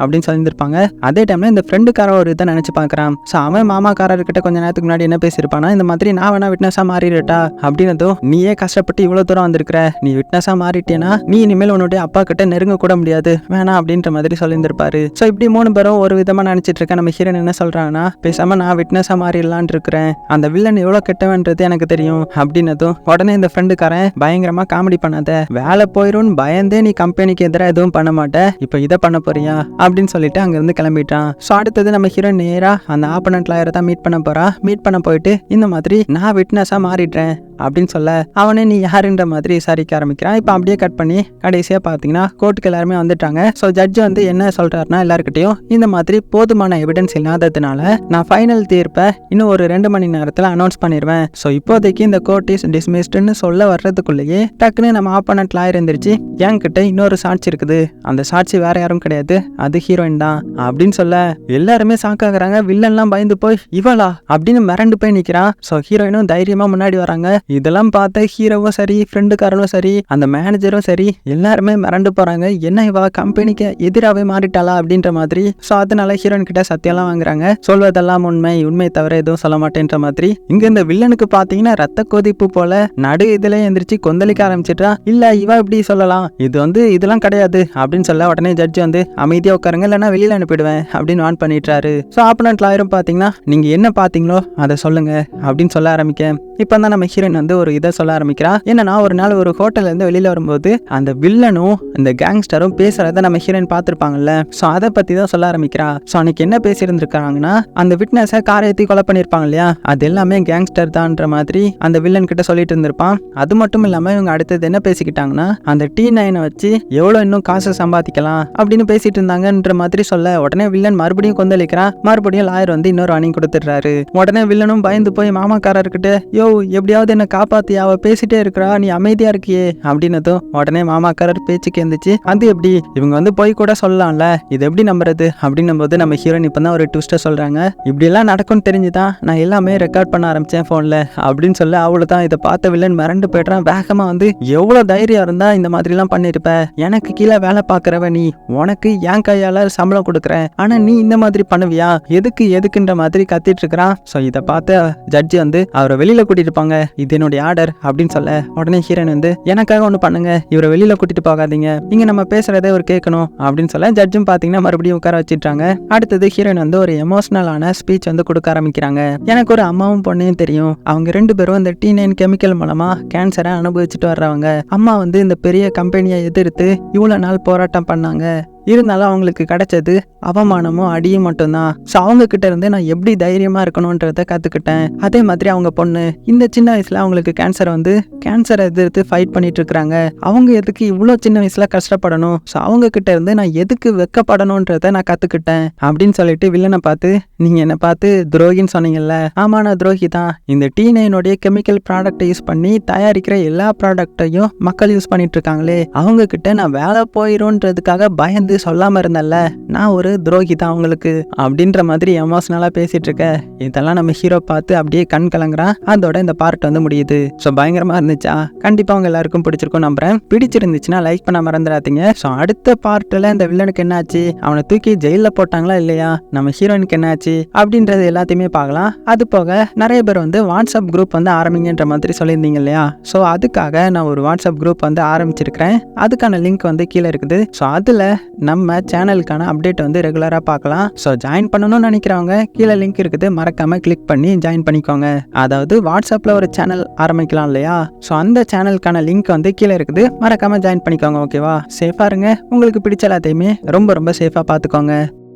அப்படின்னு சொல்லியிருப்பாங்க அதே டைம்ல இந்த ஃப்ரெண்டுக்காரன் ஒரு இதை நினைச்சு பார்க்குறான். ஸோ அவன் மாமாக்காரர்கிட்ட கொஞ்ச நேரத்துக்கு முன்னாடி என்ன பேசியிருப்பானா இந்த மாதிரி நான் வேணா விட்னஸா மாறிடட்டா? அப்படின்னதும் நீயே கஷ்டப்பட்டு இவ்வளோ தூரம் வந்திருக்கிற. நீ விட்னஸா மாறிட்டேனா நீ இனிமேல் உன்னுடைய அப்பா கிட்ட நெருங்க கூட முடியாது. வேணாம் அப்படின்ற மாதிரி சொல்லியிருந்திருப்பாரு. ஸோ இப்படி மூணு பேரும் ஒரு விதமா நினைச்சிட்டு இருக்க நம்ம ஹீரோன் என்ன சொல்றாங்கன்னா பேசாம நான் விட்னஸா மாறிடலான் இருக்கிறேன். அந்த வில்லன் எவ்வளோ கெட்டவன்றது எனக்கு தெரியும். அப்படின்னதும் உடனே இந்த வரேன் பயங்கரமா காமெடி பண்ணாத. வேலை போயிடும்னு பயந்தே நீ கம்பெனிக்கு எதிராக எதுவும் பண்ண மாட்டேன் இப்போ இதை பண்ண போறியா? அப்படின்னு சொல்லிட்டு அங்கிருந்து கிளம்பிட்டான். ஸோ அடுத்தது நம்ம ஹீரோ நேரா அந்த ஆப்பனண்ட் லாயரை தான் மீட் பண்ண போறா. மீட் பண்ண போயிட்டு இந்த மாதிரி நான் விட்னஸா மாறிடுறேன். அப்படின்னு சொல்ல அவனே நீ யாருன்ற மாதிரி விசாரிக்க ஆரம்பிக்கிறான். இப்போ அப்படியே கட் பண்ணி கடைசியாக பார்த்தீங்கன்னா கோர்ட்டுக்கு எல்லாருமே வந்துட்டாங்க. ஸோ ஜட்ஜ் வந்து என்ன சொல்கிறாருன்னா எல்லாருக்கிட்டையும் இந்த மாதிரி போதுமான எவிடன்ஸ் இல்லாததுனால நான் ஃபைனல் தீர்ப்பை இன்னும் ஒரு ரெண்டு மணி நேரத்தில் அனௌன்ஸ் பண்ணிடுவேன் ஸோ இப்போதைக்கு இந்த கோர்ட் இஸ் டிஸ்மிஸ்டுன்னு சொல்ல வர்றதுக்குள்ளேயே டக்குன்னு நம்ம ஆப்பனண்ட் லாயர் இருந்துருச்சு என்கிட்ட இன்னொரு சாட்சி இருக்குது. அந்த சாட்சி வேற யாரும் கிடையாது. அது ஹீரோயின் தான். அப்படின்னு சொல்ல எல்லாருமே சாக்காகிறாங்க வில்லன்லாம் பயந்து போய் இவளா? அப்படின்னு மிரண்டு போய் நிற்கிறான் ஸோ ஹீரோயினும் தைரியமாக முன்னாடி வராங்க. இதெல்லாம் பார்த்த ஹீரோவும் சரி ஃப்ரெண்டுக்காரனும் சரி அந்த மேனேஜரும் சரி எல்லாருமே மிரண்டு போறாங்க. என்ன இவா கம்பெனிக்கு எதிராகவே மாறிட்டாளா அப்படின்ற மாதிரி. ஸோ அதனால ஹீரோயின் கிட்ட சத்தியம்லாம் வாங்குறாங்க. சொல்வதெல்லாம் உண்மை உண்மை தவிர எதுவும் சொல்ல மாட்டேன்ற மாதிரி. இங்க இந்த வில்லனுக்கு பாத்தீங்கன்னா ரத்த கொதிப்பு போல நடு இதுல எந்திரிச்சு கொந்தளிக்க ஆரம்பிச்சிட்டா இல்ல இவ இப்படி சொல்லலாம். இது வந்து இதெல்லாம் கிடையாது அப்படின்னு சொல்ல உடனே ஜட்ஜ் வந்து அமைதியா உட்காருங்க இல்லைனா வெளியில அனுப்பிடுவேன் அப்படின்னு வான் பண்ணிட்டாரு ஸோ ஆப்பனண்ட் லாயரும் பாத்தீங்கன்னா நீங்க என்ன பாத்தீங்களோ அதை சொல்லுங்க அப்படின்னு சொல்ல ஆரம்பிக்க. இப்போ தான் நம்ம ஹீரோயின் வந்து ஒரு இதை சொல்ல ஆரம்பிக்கிறா. என்னன்னா ஒரு நாள் ஒரு ஹோட்டல்ல இருந்து வெளியில வரும்போது அந்த வில்லனும் இந்த கேங்ஸ்டரும் பேசுறத நம்ம ஹீரோயின் பார்த்துருப்பாங்கல்ல. ஸோ அதை பத்தி தான் சொல்ல ஆரம்பிக்கிறா. ஸோ அன்னைக்கு என்ன பேசியிருந்திருக்காங்கன்னா அந்த விட்னஸை காரை ஏற்றி கொலை பண்ணியிருப்பாங்க இல்லையா? அது எல்லாமே கேங்ஸ்டர் தான்ன்ற மாதிரி அந்த வில்லன் கிட்ட சொல்லிட்டு இருந்திருப்பான். அது மட்டும் இல்லாம இவங்க அடுத்தது என்ன பேசிக்கிட்டாங்கன்னா அந்த டி நைனை வச்சு எவ்வளோ இன்னும் காசு சம்பாதிக்கலாம் அப்படின்னு பேசிட்டு இருந்தாங்கன்ற மாதிரி சொல்ல உடனே வில்லன் மறுபடியும் கொந்தளிக்கிறான். மறுபடியும் லாயர் வந்து இன்னொரு அணி கொடுத்துடுறாரு. உடனே வில்லனும் பயந்து போய் மாமாக்காரர்கிட்ட யோ எப்படியாவது என்ன காப்பாத்தி அவ பேசிட்டே இருக்கிறா நீ அமைதியா இருக்கியே அப்படின்னதும் உடனே மாமாக்காரர் பேச்சுக்கு இருந்துச்சு அது எப்படி இவங்க வந்து போய் கூட சொல்லலாம்ல இது எப்படி நம்புறது? அப்படின்னும் போது நம்ம ஹீரோயின் இப்போ தான் ஒரு ட்விஸ்ட்டை சொல்றாங்க. இப்படி எல்லாம் நடக்கும்னு தெரிஞ்சுதான் நான் எல்லாமே ரெக்கார்ட் பண்ண ஆரம்பிச்சேன் போன்ல அப்படின்னு சொல்ல அவளை தான் இதை பார்த்த வில்லன் மிரண்டு போயிடுறான். வேகமா வந்து எவ்வளோ தைரியம் இருந்தா இந்த மாதிரிலாம் பண்ணிருப்ப எனக்கு கீழே வேலை பார்க்குறவ நீ உனக்கு என் கையால சம்பளம் கொடுக்குறேன். ஆனா நீ இந்த மாதிரி பண்ணுவியா? எதுக்கு எதுக்குன்ற மாதிரி கத்திட்டு இருக்கிறான். ஸோ இதை பார்த்த ஜட்ஜி வந்து அவரை வெளியில கூட்டிட்டு போங்க. இது என்னுடைய ஆர்டர் அப்படின்னு சொல்ல உடனே ஹீரோயின் வந்து எனக்காக ஒன்று பண்ணுங்க. இவரை வெளியில கூட்டிட்டு போகாதீங்க. இங்கே நம்ம பேசுறதை அவர் கேட்கணும். அப்படின்னு சொல்ல ஜட்ஜும் பாத்தீங்கன்னா மறுபடியும் உட்கார வச்சிட்டாங்க அடுத்தது ஹீரோயின் வந்து ஒரு எமோஷனலான ஸ்பீச் வந்து கொடுக்க ஆரம்பிக்கிறாங்க. எனக்கு ஒரு அம்மாவும் பொண்ணையும் தெரியும். அவங்க ரெண்டு பேரும் இந்த டி நைன் கெமிக்கல் மூலமா கேன்சரை அனுபவிச்சுட்டு வர்றவங்க. அம்மா வந்து இந்த பெரிய கம்பெனியை எதிர்த்து இவ்வளோ நாள் போராட்டம் பண்ணாங்க. இருந்தாலும் அவங்களுக்கு கிடைச்சது அவமானமும் அடியும் மட்டும்தான். ஸோ அவங்க கிட்ட இருந்து நான் எப்படி தைரியமா இருக்கணுன்றத கத்துக்கிட்டேன். அதே மாதிரி அவங்க பொண்ணு இந்த சின்ன வயசுல அவங்களுக்கு கேன்சர் வந்து கேன்சரை எதிர்த்து ஃபைட் பண்ணிட்டு இருக்கிறாங்க. அவங்க எதுக்கு இவ்வளோ சின்ன வயசுல கஷ்டப்படணும்? ஸோ அவங்க கிட்ட இருந்து நான் எதுக்கு வெக்கப்படணுன்றத நான் கத்துக்கிட்டேன். அப்படின்னு சொல்லிட்டு வில்லனை பார்த்து நீங்க என்ன பார்த்து துரோகின்னு சொன்னீங்கல்ல? ஆமா நான் துரோகி தான். இந்த டீனைனுடைய நைனுடைய கெமிக்கல் ப்ராடக்ட்டை யூஸ் பண்ணி தயாரிக்கிற எல்லா ப்ராடக்ட்டையும் மக்கள் யூஸ் பண்ணிட்டு இருக்காங்களே அவங்க கிட்ட நான் வேலை போயிரும்ன்றதுக்காக பயந்து சொல்லாமல் இருந்தேன்ல நான் ஒரு துரோகி தான் அவங்களுக்கு அப்படின்ற மாதிரி எமோஷனலாக பேசிகிட்டு இருக்க. இதெல்லாம் நம்ம ஹீரோ பார்த்து அப்படியே கண் கலங்குறான் அதோட இந்த பார்ட் வந்து முடியுது. ஸோ பயங்கரமாக இருந்துச்சா? கண்டிப்பாக அவங்க எல்லாருக்கும் பிடிச்சிருக்கும் நம்புறேன். பிடிச்சிருந்துச்சுன்னா லைக் பண்ண மறந்துடாதீங்க. ஸோ அடுத்த பார்ட்டில் இந்த வில்லனுக்கு என்னாச்சு? அவனை தூக்கி ஜெயிலில் போட்டாங்களா இல்லையா? நம்ம ஹீரோயினுக்கு என்னாச்சு? அப்படின்றது எல்லாத்தையுமே பார்க்கலாம். அது போக நிறைய பேர் வந்து வாட்ஸ்அப் குரூப் வந்து ஆரம்பிங்கன்ற மாதிரி சொல்லியிருந்தீங்க இல்லையா? ஸோ அதுக்காக நான் ஒரு வாட்ஸ்அப் குரூப் வந்து ஆரம்பிச்சிருக்கிறேன். அதுக்கான லிங்க் வந்து கீழே இருக்குது. ஸோ அதில் நம்ம சேனலுக்கான அப்டேட் வந்து ரெகுலராக பார்க்கலாம். ஸோ ஜாயின் பண்ணணும்னு நினைக்கிறவங்க கீழே லிங்க் இருக்குது. மறக்காமல் கிளிக் பண்ணி ஜாயின் பண்ணிக்கோங்க. அதாவது வாட்ஸ்அப்பில் ஒரு சேனல் ஆரம்பிக்கலாம் இல்லையா? ஸோ அந்த சேனலுக்கான லிங்க் வந்து கீழே இருக்குது. மறக்காமல் ஜாயின் பண்ணிக்கோங்க ஓகேவா சேஃபாக இருங்க. உங்களுக்கு பிடிச்ச எல்லாத்தையுமே ரொம்ப ரொம்ப சேஃபாக பார்த்துக்கோங்க.